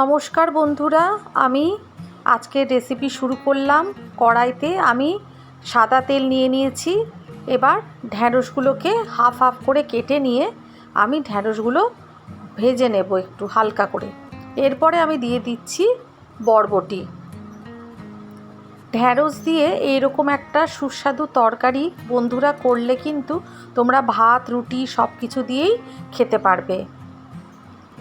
নমস্কার বন্ধুরা, আমি আজকের রেসিপি শুরু করলাম। কড়াইতে আমি সাদা তেল নিয়ে নিয়েছি। এবার ঢ্যাঁড়সগুলোকে হাফ হাফ করে কেটে নিয়ে আমি ঢ্যাঁড়সগুলো ভেজে নেব একটু হালকা করে। এরপরে আমি দিয়ে দিচ্ছি বরবটি। ঢ্যাঁড়স দিয়ে এইরকম একটা সুস্বাদু তরকারি বন্ধুরা করলে কিন্তু তোমরা ভাত, রুটি সব কিছু দিয়েই খেতে পারবে।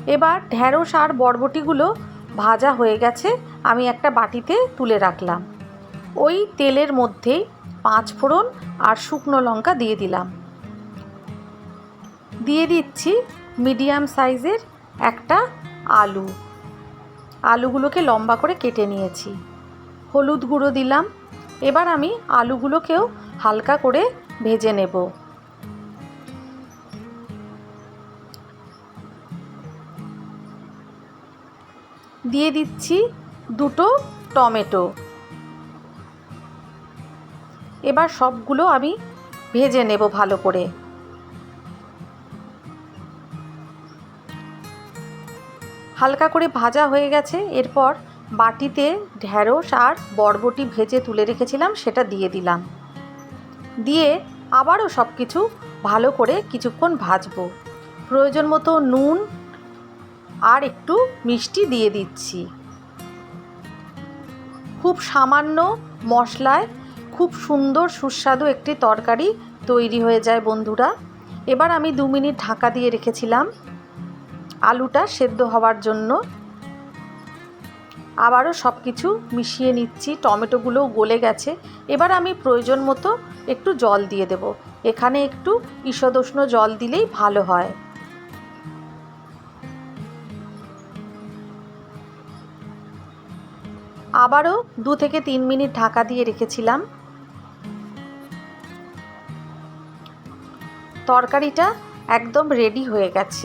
এবার ঢ্যাঁড়স আর বরবটিগুলো ভাজা হয়ে গেছে, আমি একটা বাটিতে তুলে রাখলাম। ওই তেলের মধ্যেই পাঁচ ফোড়ন আর শুকনো লঙ্কা দিয়ে দিলাম। দিয়ে দিচ্ছি মিডিয়াম সাইজের একটা আলু। আলুগুলোকে লম্বা করে কেটে নিয়েছি। হলুদ গুঁড়ো দিলাম। এবার আমি আলুগুলোকেও হালকা করে ভেজে নেব। দিয়ে দিচ্ছি দুটো টমেটো। এবার সবগুলো আমি ভেজে নেব ভালো করে। হালকা করে ভাজা হয়ে গেছে, এরপর বাটিতে ঢ্যাঁড়স আর বরবটি ভেজে তুলে রেখেছিলাম, সেটা দিয়ে দিলাম। দিয়ে আবারও সব কিছু ভালো করে কিছুক্ষণ ভাজবো। প্রয়োজন মতো নুন আর একটু মিষ্টি দিয়ে দিচ্ছি। খুব সামান্য মশলায় খুব সুন্দর সুস্বাদু একটি তরকারি তৈরি হয়ে যায় বন্ধুরা। এবার আমি দু মিনিট ঢাকা দিয়ে রেখেছিলাম। আলুটা সেদ্ধ হওয়ার জন্য। আবারও সব কিছু মিশিয়ে নিচ্ছি। টমেটোগুলোও গলে গেছে। এবার আমি প্রয়োজন মতো একটু জল দিয়ে দেব। এখানে একটু ঈষদুষ্ণ জল দিলেই ভালো হয়। আবারও দু থেকে তিন মিনিট ঢাকা দিয়ে রেখেছিলাম। তরকারিটা একদম রেডি হয়ে গেছে।